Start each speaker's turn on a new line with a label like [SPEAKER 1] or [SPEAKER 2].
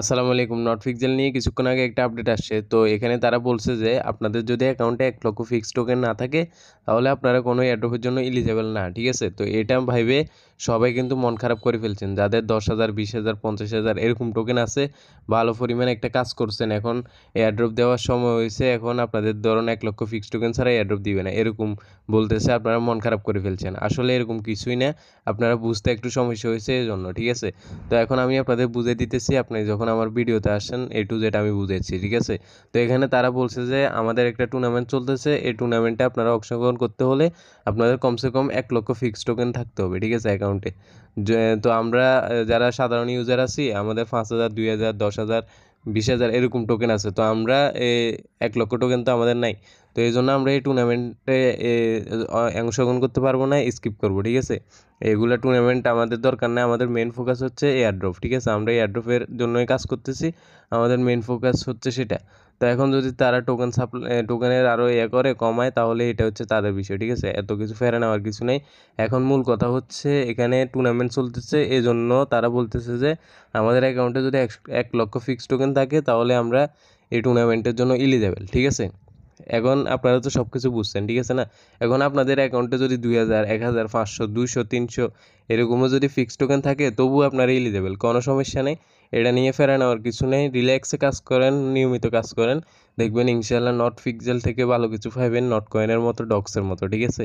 [SPEAKER 1] আসসালামু আলাইকুম। Not pixel নিয়ে কিছুক্ষণ আগে একটা আপডেট আসছে। তো এখানে তারা বলছে যে, আপনাদের যদি অ্যাকাউন্টে এক লক্ষ ফিক্সড টোকেন না থাকে, তাহলে আপনারা কোনো এয়ারড্রপের জন্য এলিজেবল না, ঠিক আছে? তো এটা ভাইবে সবাই কিন্তু মন খারাপ করে ফেলছেন। যাদের দশ হাজার, বিশ হাজার, পঞ্চাশ হাজার এরকম টোকেন আছে, ভালো পরিমাণে একটা কাজ করছেন। এখন এয়ারড্রপ দেওয়ার সময় হয়েছে, এখন আপনাদের ধরুন এক লক্ষ ফিক্সড টোকেন ছাড়া এয়ারড্রপ দিবে না। এরকম বলতেছে, আপনারা মন খারাপ করে ফেলছেন। আসলে এরকম কিছুই না। আপনারা বুঝতে একটু সমস্যা হয়েছে এই জন্য ঠিক আছে? তো এখন আমি আপনাদের বুঝে দিতেছি, আপনি যখন আমার ভিডিওতে আসেন এ টু জেড আমি বুঝেছি, ঠিক আছে? তো এখানে তারা বলছে যে, আমাদের একটা টুর্নামেন্ট চলতেছে, এই টুর্নামেন্টে আপনারা অংশগ্রহণ করতে হলে আপনাদের কমসে কম এক লক্ষ ফিক্সড টোকেন থাকতে হবে, ঠিক আছে অ্যাকাউন্টে তো আমরা যারা সাধারণ ইউজার আছি, আমাদের পাঁচ হাজার, দুই হাজার, দশ হাজার, বিশ হাজার এরকম টোকেন আছে, তো আমরা এক লক্ষ টোকেন তো আমাদের নাই। তো এই জন্য আমরা এই টুর্নামেন্টে অংশগ্রহণ করতে পারব না স্কিপ করব, ঠিক আছে? এগুলো টুর্নামেন্ট আমাদের দরকার নেই, আমাদের মেন ফোকাস হচ্ছে এয়ারড্রপ ঠিক আছে? আমরা এয়ারড্রপের জন্যই কাজ করতেছি, আমাদের মেন ফোকাস হচ্ছে সেটা। তো এখন যদি তারা টোকেন সাপ্লাই টোকেনের আরও ইয়ে করে, কমায়, তাহলে এটা হচ্ছে তাদের বিষয়, ঠিক আছে? এত কিছু ফেরে নেওয়ার কিছু নেই। এখন মূল কথা হচ্ছে, এখানে টুর্নামেন্ট চলতেছে এই জন্য তারা বলতেছে যে, আমাদের অ্যাকাউন্টে যদি এক লক্ষ ফিক্সড টোকেন থাকে, তাহলে আমরা এই টুর্নামেন্টের জন্য ইলিজেবল ঠিক আছে? এখন আপনারা তো সব কিছু বুঝছেন, ঠিক আছে না? এখন আপনাদের অ্যাকাউন্টে যদি দুই হাজার, এক হাজার, পাঁচশো, দুইশো, তিনশো এরকমও যদি ফিক্সড টোকেন থাকে, তবুও আপনার এলিজেবল কোনো সমস্যা নেই। এটা নিয়ে ফেরা নেওয়ার কিছু নেই রিল্যাক্সে কাজ করেন, নিয়মিত কাজ করেন। দেখবেন ইনশাল্লাহ নট ফিক্সেল থেকে ভালো কিছু পাবেন নট কয়েনের মতো ডক্সের মতো, ঠিক আছে?